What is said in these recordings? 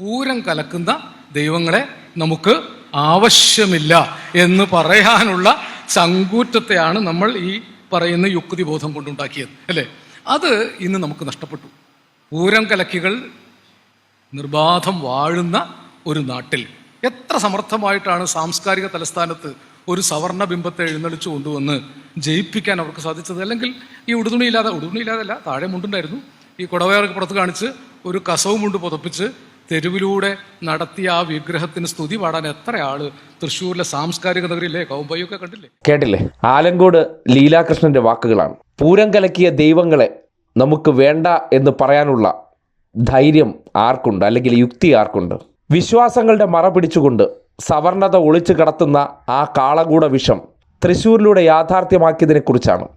പൂരം കലക്കുന്ന ദൈവങ്ങളെ നമുക്ക് ആവശ്യമില്ല എന്ന് പറയാനുള്ള ചങ്കൂറ്റത്തെയാണ് നമ്മൾ ഈ പറയുന്ന യുക്തി ബോധം കൊണ്ടുണ്ടാക്കിയത് അല്ലേ? അത് ഇന്ന് നമുക്ക് നഷ്ടപ്പെട്ടു. പൂരം കലക്കികൾ നിർബാധം വാഴുന്ന ഒരു നാട്ടിൽ എത്ര സമർത്ഥമായിട്ടാണ് സാംസ്കാരിക തലസ്ഥാനത്ത് ഒരു സവർണ ബിംബത്തെ എഴുന്നള്ളിച്ചു കൊണ്ടുവന്ന് ജയിപ്പിക്കാൻ അവർക്ക് സാധിച്ചത്? അല്ലെങ്കിൽ ഈ ഉടുതുണിയില്ലാതെ ഉടുതുണിയില്ലാതല്ല താഴെ മുണ്ടുണ്ടായിരുന്നു. ഈ കൊടവയർക്ക് പുറത്ത് കാണിച്ച് ഒരു കസവും മുണ്ട് പുതപ്പിച്ച് തെരുവിലൂടെ നടത്തിയ ആ വിഗ്രഹത്തിന് സ്തുതി പാടാൻ എത്ര ആൾ തൃശ്ശൂരിലെ സാംസ്കാരിക നഗരിയിലെ കൗബയൊക്കെ കണ്ടില്ലേ? കേട്ടില്ലേ? ആലങ്കോട് ലീലാകൃഷ്ണന്റെ വാക്കുകളാണ്. പൂരം കലക്കിയ ദൈവങ്ങളെ നമുക്ക് വേണ്ട എന്ന് പറയാനുള്ള ധൈര്യം ആർക്കുണ്ട്? അല്ലെങ്കിൽ യുക്തി ആർക്കുണ്ട്? വിശ്വാസങ്ങളുടെ മറ പിടിച്ചുകൊണ്ട് സവർണത ഒളിച്ചു കടത്തുന്ന ആ കാളകൂട വിഷം തൃശ്ശൂരിലൂടെ യാഥാർത്ഥ്യമാക്കിയതിനെക്കുറിച്ചാണ്.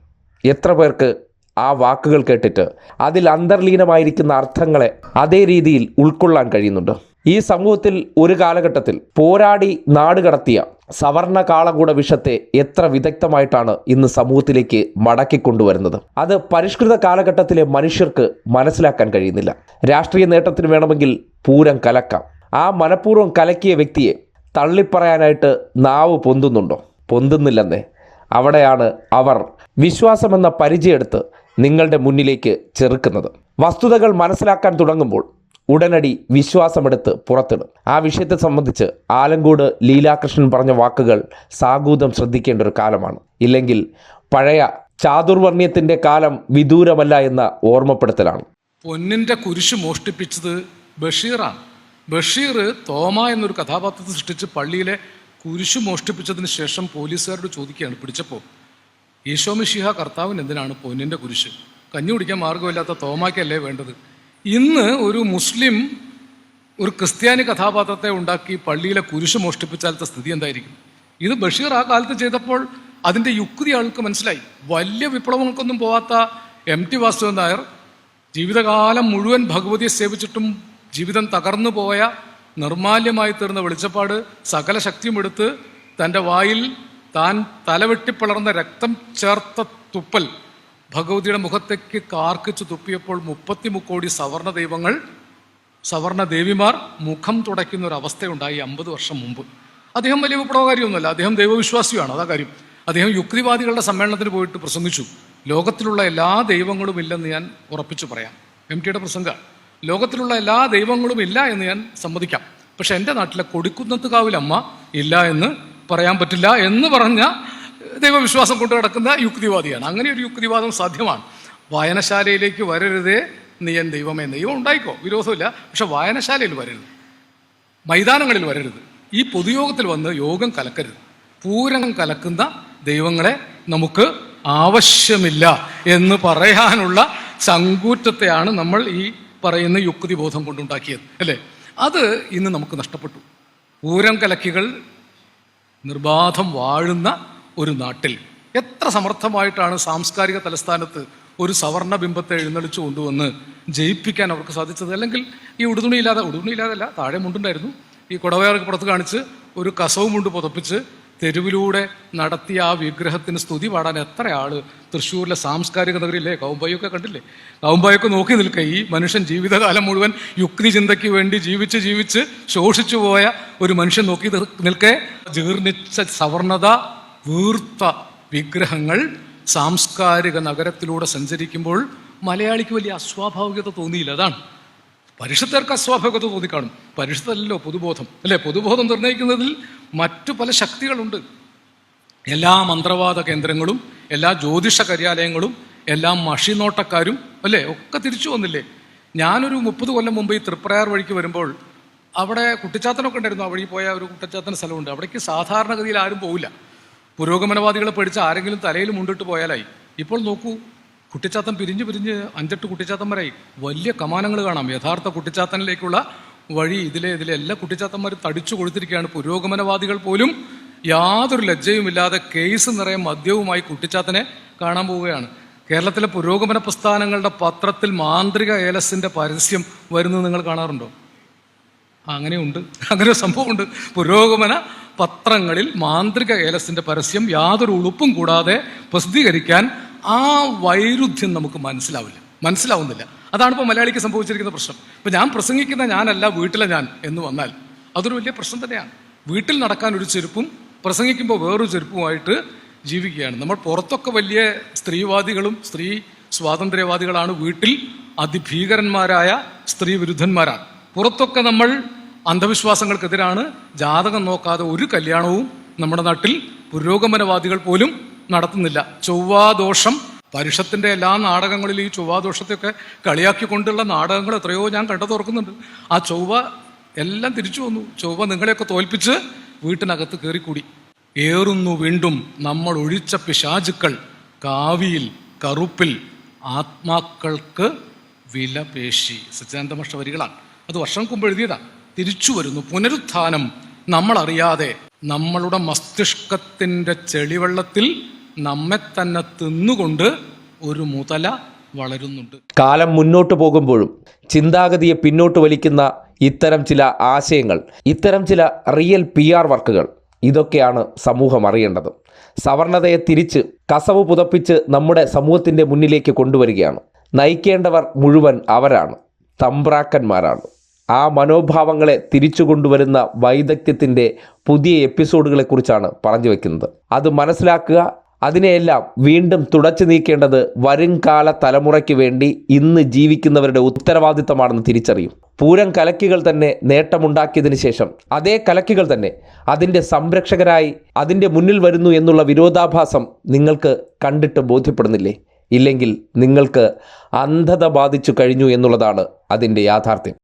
എത്ര പേർക്ക് ആ വാക്കുകൾ കേട്ടിട്ട് അതിൽ അന്തർലീനമായിരിക്കുന്ന അർത്ഥങ്ങളെ അതേ രീതിയിൽ ഉൾക്കൊള്ളാൻ കഴിയുന്നുണ്ട്. ഈ സമൂഹത്തിൽ ഒരു കാലഘട്ടത്തിൽ പോരാടി നാട് കടത്തിയ സവർണ കാളകൂട വിഷത്തെ എത്ര വിദഗ്ധമായിട്ടാണ് ഇന്ന് സമൂഹത്തിലേക്ക് മടക്കിക്കൊണ്ടുവരുന്നത് അത് പരിഷ്കൃത കാലഘട്ടത്തിലെ മനുഷ്യർക്ക് മനസ്സിലാക്കാൻ കഴിയുന്നില്ല. രാഷ്ട്രീയ നേട്ടത്തിന് വേണമെങ്കിൽ പൂരം കലക്കാം. ആ മനഃപൂർവം കലക്കിയ വ്യക്തിയെ തള്ളിപ്പറയാനായിട്ട് നാവ് പൊന്തുന്നുണ്ടോ? പൊന്തുന്നില്ലെന്നേ. അവിടെയാണ് അവർ വിശ്വാസമെന്ന പരിചയെടുത്ത് നിങ്ങളുടെ മുന്നിലേക്ക് ചെറുക്കുന്നത്. വസ്തുതകൾ മനസ്സിലാക്കാൻ തുടങ്ങുമ്പോൾ ഉടനടി വിശ്വാസമെടുത്ത് പുറത്തിടും. ആ വിഷയത്തെ സംബന്ധിച്ച് ആലങ്കോട് ലീലാകൃഷ്ണൻ പറഞ്ഞ വാക്കുകൾ സാഗൂതം ശ്രദ്ധിക്കേണ്ട ഒരു കാലമാണ്. ഇല്ലെങ്കിൽ പഴയ ചാതുർവർണ്യത്തിന്റെ കാലം വിദൂരമല്ല എന്ന ഓർമ്മപ്പെടുത്തലാണ്. പൊന്നിന്റെ കുരിശ് മോഷ്ടിപ്പിച്ചത് ബഷീറാണ്. ബഷീർ തോമ എന്നൊരു കഥാപാത്രത്തെ സൃഷ്ടിച്ച് പള്ളിയിലെ കുരിശ് മോഷ്ടിപ്പിച്ചതിന് ശേഷം പോലീസുകാരോട് ചോദിക്കുകയാണ് പിടിച്ചപ്പോൾ. ഈശോമിഷിഹ കർത്താവിന് എന്തിനാണ് പൊന്നിന്റെ കുരിശ്? കഞ്ഞി കുടിക്കാൻ മാർഗമില്ലാത്ത തോമാക്കല്ലേ വേണ്ടത്? ഇന്ന് ഒരു മുസ്ലിം ഒരു ക്രിസ്ത്യാനി കഥാപാത്രത്തെ ഉണ്ടാക്കി പള്ളിയിലെ കുരിശ് മോഷ്ടിപ്പിച്ചാലത്തെ സ്ഥിതി എന്തായിരിക്കും? ഇത് ബഷീർ ആ കാലത്ത് ചെയ്തപ്പോൾ അതിന്റെ യുക്തി ആൾക്ക് മനസ്സിലായി. വലിയ വിപ്ലവങ്ങൾക്കൊന്നും പോവാത്ത എം ടി വാസുദേവൻ നായർ ജീവിതകാലം മുഴുവൻ ഭഗവതിയെ സേവിച്ചിട്ടും ജീവിതം തകർന്നു പോയ നിർമാല്യമായി തീർന്ന വെളിച്ചപ്പാട് സകല ശക്തിയും എടുത്ത് തന്റെ വായിൽ താൻ തലവെട്ടിപ്പിളർന്ന രക്തം ചേർത്ത തുപ്പൽ ഭഗവതിയുടെ മുഖത്തേക്ക് കാർക്കിച്ചു തുപ്പിയപ്പോൾ മുപ്പത്തി മുക്കോടി സവർണ ദൈവങ്ങൾ സവർണ ദേവിമാർ മുഖം തുടയ്ക്കുന്ന ഒരു അവസ്ഥയുണ്ടായി അമ്പത് വർഷം മുമ്പ്. അദ്ദേഹം വലിയ വിപ്ലവകാരിയൊന്നുമല്ല. അദ്ദേഹം ദൈവവിശ്വാസിയാണ്. അതാ കാര്യം. അദ്ദേഹം യുക്തിവാദികളുടെ സമ്മേളനത്തിന് പോയിട്ട് പ്രസംഗിച്ചു. ലോകത്തിലുള്ള എല്ലാ ദൈവങ്ങളും ഇല്ലെന്ന് ഞാൻ ഉറപ്പിച്ചു പറയാം. എം ടിയുടെ പ്രസംഗ. ലോകത്തിലുള്ള എല്ലാ ദൈവങ്ങളും ഇല്ല എന്ന് ഞാൻ സമ്മതിക്കാം. പക്ഷെ എന്റെ നാട്ടിലെ കൊടിക്കുന്നത്തുകാവിലമ്മ ഇല്ല എന്ന് പറയാൻ പറ്റില്ല എന്ന് പറഞ്ഞ ദൈവവിശ്വാസം കൊണ്ട് കിടക്കുന്ന യുക്തിവാദിയാണ്. അങ്ങനെ ഒരു യുക്തിവാദം സാധ്യമാണ്. വായനശാലയിലേക്ക് വരരുതേ നീ എൻ ദൈവമേ. ദൈവം ഉണ്ടായിക്കോ. വിരോധമില്ല. പക്ഷെ വായനശാലയിൽ വരരുത്. മൈതാനങ്ങളിൽ വരരുത്. ഈ പൊതുയോഗത്തിൽ വന്ന് യോഗം കലക്കരുത്. പൂരം കലക്കുന്ന ദൈവങ്ങളെ നമുക്ക് ആവശ്യമില്ല എന്ന് പറയാനുള്ള ചങ്കൂറ്റത്തെയാണ് നമ്മൾ ഈ പറയുന്ന യുക്തിബോധം കൊണ്ടുണ്ടാക്കിയത്. അല്ലേ? അത് ഇന്ന് നമുക്ക് നഷ്ടപ്പെട്ടു. പൂരം കലക്കികൾ നിർബാധം വാഴുന്ന ഒരു നാട്ടിൽ. എത്ര സമർത്ഥമായിട്ടാണ് സാംസ്കാരിക തലസ്ഥാനത്ത് ഒരു സവർണ ബിംബത്തെ എഴുന്നള്ളിച്ചു കൊണ്ടുവന്ന് ജയിപ്പിക്കാൻ അവർക്ക് സാധിച്ചത്? അല്ലെങ്കിൽ ഈ ഉടുതുണിയില്ലാതെ ഉടുതുണിയില്ലാതല്ല താഴെ മുണ്ടുണ്ടായിരുന്നു. ഈ കൊടവയർക്ക് പുറത്ത് കാണിച്ച് ഒരു കസവും മുണ്ട് പുതപ്പിച്ച് തെരുവിലൂടെ നടത്തിയ ആ വിഗ്രഹത്തിന് സ്തുതി പാടാൻ എത്ര ആൾ? തൃശ്ശൂരിലെ സാംസ്കാരിക നഗരിയിലെ കൗമ്പായൊക്കെ കണ്ടില്ലേ? കൗമ്പായൊക്കെ നോക്കി നിൽക്കുക ഈ മനുഷ്യൻ ജീവിതകാലം മുഴുവൻ യുക്തി ചിന്തയ്ക്ക് വേണ്ടി ജീവിച്ച് ജീവിച്ച് ശോഷിച്ചു പോയ ഒരു മനുഷ്യൻ നോക്കി നിൽക്കേ. ജീർണിച്ച സവർണത വീർത്ത വിഗ്രഹങ്ങൾ സാംസ്കാരിക നഗരത്തിലൂടെ സഞ്ചരിക്കുമ്പോൾ മലയാളിക്ക് വലിയ അസ്വാഭാവികത തോന്നിയില്ല. അതാണ്. പരിഷത്തേർക്ക് അസ്വാഭാവികത തോന്നിക്കാണും. പരിഷത്തല്ലോ പൊതുബോധം. അല്ലേ? പൊതുബോധം നിർണയിക്കുന്നതിൽ മറ്റു പല ശക്തികളുണ്ട്. എല്ലാ മന്ത്രവാദ കേന്ദ്രങ്ങളും എല്ലാ ജ്യോതിഷ കാര്യാലയങ്ങളും എല്ലാ മഷിനോട്ടക്കാരും അല്ലേ ഒക്കെ തിരിച്ചു വന്നില്ലേ? ഞാനൊരു മുപ്പത് കൊല്ലം മുമ്പ് ഈ തൃപ്രയാർ വഴിക്ക് വരുമ്പോൾ അവിടെ കുട്ടിച്ചാത്തനൊക്കെ ഉണ്ടായിരുന്നു. അവിടെ പോയ ഒരു കുട്ടിച്ചാത്തന സ്ഥലമുണ്ട്. അവിടേക്ക് സാധാരണഗതിയിൽ ആരും പോവില്ല. പുരോഗമനവാദികളെ പേടിച്ച് ആരെങ്കിലും തലയിൽ മുണ്ടിട്ട് പോയാലായി. ഇപ്പോൾ നോക്കൂ കുട്ടിച്ചാത്തൻ പിരിഞ്ഞ് പിരിഞ്ഞ് അഞ്ചെട്ട് കുട്ടിച്ചാത്തന്മാരായി. വലിയ കമാനങ്ങൾ കാണാം. യഥാർത്ഥ കുട്ടിച്ചാത്തനിലേക്കുള്ള വഴി ഇതിലെ ഇതിലെ എല്ലാ കുട്ടിച്ചാത്തന്മാരും തടിച്ചു കൊടുത്തിരിക്കുകയാണ് പുരോഗമനവാദികൾ പോലും യാതൊരു ലജ്ജയുമില്ലാതെ കേസ് നിറയെ മദ്യവുമായി കുട്ടിച്ചാത്തനെ കാണാൻ പോവുകയാണ്. കേരളത്തിലെ പുരോഗമന പ്രസ്ഥാനങ്ങളുടെ പത്രത്തിൽ മാന്ത്രിക ഏലസിന്റെ പരസ്യം വരുന്നത് നിങ്ങൾ കാണാറുണ്ടോ? അങ്ങനെയുണ്ട്. അങ്ങനെ സംഭവമുണ്ട്. പുരോഗമന പത്രങ്ങളിൽ മാന്ത്രിക ഏലസിന്റെ പരസ്യം യാതൊരു ഉളുപ്പും കൂടാതെ പ്രസിദ്ധീകരിക്കാൻ ആ വൈരുദ്ധ്യം നമുക്ക് മനസ്സിലാവില്ല. മനസ്സിലാവുന്നില്ല. അതാണ് ഇപ്പോൾ മലയാളിക്ക് സംഭവിച്ചിരിക്കുന്ന പ്രശ്നം. ഇപ്പം ഞാൻ പ്രസംഗിക്കുന്ന ഞാനല്ല വീട്ടിലെ ഞാൻ എന്ന് വന്നാൽ അതൊരു വലിയ പ്രശ്നം തന്നെയാണ്. വീട്ടിൽ നടക്കാൻ ഒരു ചെരുപ്പും പ്രസംഗിക്കുമ്പോൾ വേറൊരു ചെരുപ്പുമായിട്ട് ജീവിക്കുകയാണ്. നമ്മൾ പുറത്തൊക്കെ വലിയ സ്ത്രീവാദികളും സ്ത്രീ സ്വാതന്ത്ര്യവാദികളാണ്. വീട്ടിൽ അതിഭീകരന്മാരായ സ്ത്രീ വിരുദ്ധന്മാരാണ് പുറത്തൊക്കെ നമ്മൾ അന്ധവിശ്വാസങ്ങൾക്കെതിരാണ്. ജാതകം നോക്കാതെ ഒരു കല്യാണവും നമ്മുടെ നാട്ടിൽ പുരോഗമനവാദികൾ പോലും നടത്തുന്നില്ല. ചൊവ്വാദോഷം പരുഷത്തിന്റെ എല്ലാ നാടകങ്ങളിലും ഈ ചൊവ്വാദോഷത്തെയൊക്കെ കളിയാക്കിക്കൊണ്ടുള്ള നാടകങ്ങൾ എത്രയോ ഞാൻ കണ്ടതോർക്കുന്നുണ്ട് ആ ചൊവ്വ എല്ലാം തിരിച്ചു വന്നു. ചൊവ്വ നിങ്ങളെയൊക്കെ തോൽപ്പിച്ച് വീട്ടിനകത്ത് കയറിക്കൂടി. ഏറുന്നു വീണ്ടും നമ്മൾ ഒഴിച്ച പിശാചുക്കൾ കാവിയിൽ കറുപ്പിൽ ആത്മാക്കൾക്ക് വില പേശി സച്ചിദാനന്ദ മഷ വരികളാണ്. അത് വർഷം മുമ്പ് എഴുതിയതാ. തിരിച്ചു വരുന്നു. പുനരുത്ഥാനം നമ്മളറിയാതെ നമ്മളുടെ മസ്തിഷ്കത്തിന്റെ ചെളിവെള്ളത്തിൽ നമ്മെ തന്നെ തിന്നുകൊണ്ട് ഒരു മുതല വളരുന്നുണ്ട്. കാലം മുന്നോട്ട് പോകുമ്പോഴും ചിന്താഗതിയെ പിന്നോട്ട് വലിക്കുന്ന ഇത്തരം ചില ആശയങ്ങൾ ഇത്തരം ചില റിയൽ പി ആർ വർക്കുകൾ ഇതൊക്കെയാണ് സമൂഹം അറിയേണ്ടത്. സവർണതയെ തിരിച്ച് കസവ് പുതപ്പിച്ച് നമ്മുടെ സമൂഹത്തിന്റെ മുന്നിലേക്ക് കൊണ്ടുവരികയാണ്. നയിക്കേണ്ടവർ മുഴുവൻ അവരാണ് തമ്പ്രാക്കന്മാരാണ്. ആ മനോഭാവങ്ങളെ തിരിച്ചു കൊണ്ടുവരുന്ന വൈദഗ്ധ്യത്തിന്റെ പുതിയ എപ്പിസോഡുകളെക്കുറിച്ചാണ് പറഞ്ഞു വയ്ക്കുന്നത് അത് മനസ്സിലാക്കുക അതിനെയെല്ലാം വീണ്ടും തുടച്ചു നീക്കേണ്ടത് വരുംകാല തലമുറയ്ക്ക് വേണ്ടി ഇന്ന് ജീവിക്കുന്നവരുടെ ഉത്തരവാദിത്തമാണെന്ന് തിരിച്ചറിയും. പൂരം കലക്കികൾ തന്നെ നേട്ടമുണ്ടാക്കിയതിനു ശേഷം അതേ കലക്കികൾ തന്നെ അതിന്റെ സംരക്ഷകരായി അതിന്റെ മുന്നിൽ വരുന്നു എന്നുള്ള വിരോധാഭാസം നിങ്ങൾക്ക് കണ്ടിട്ട് ബോധ്യപ്പെടുന്നില്ലേ? ഇല്ലെങ്കിൽ നിങ്ങൾക്ക് അന്ധത ബാധിച്ചു കഴിഞ്ഞു എന്നുള്ളതാണ് അതിന്റെ യാഥാർത്ഥ്യം.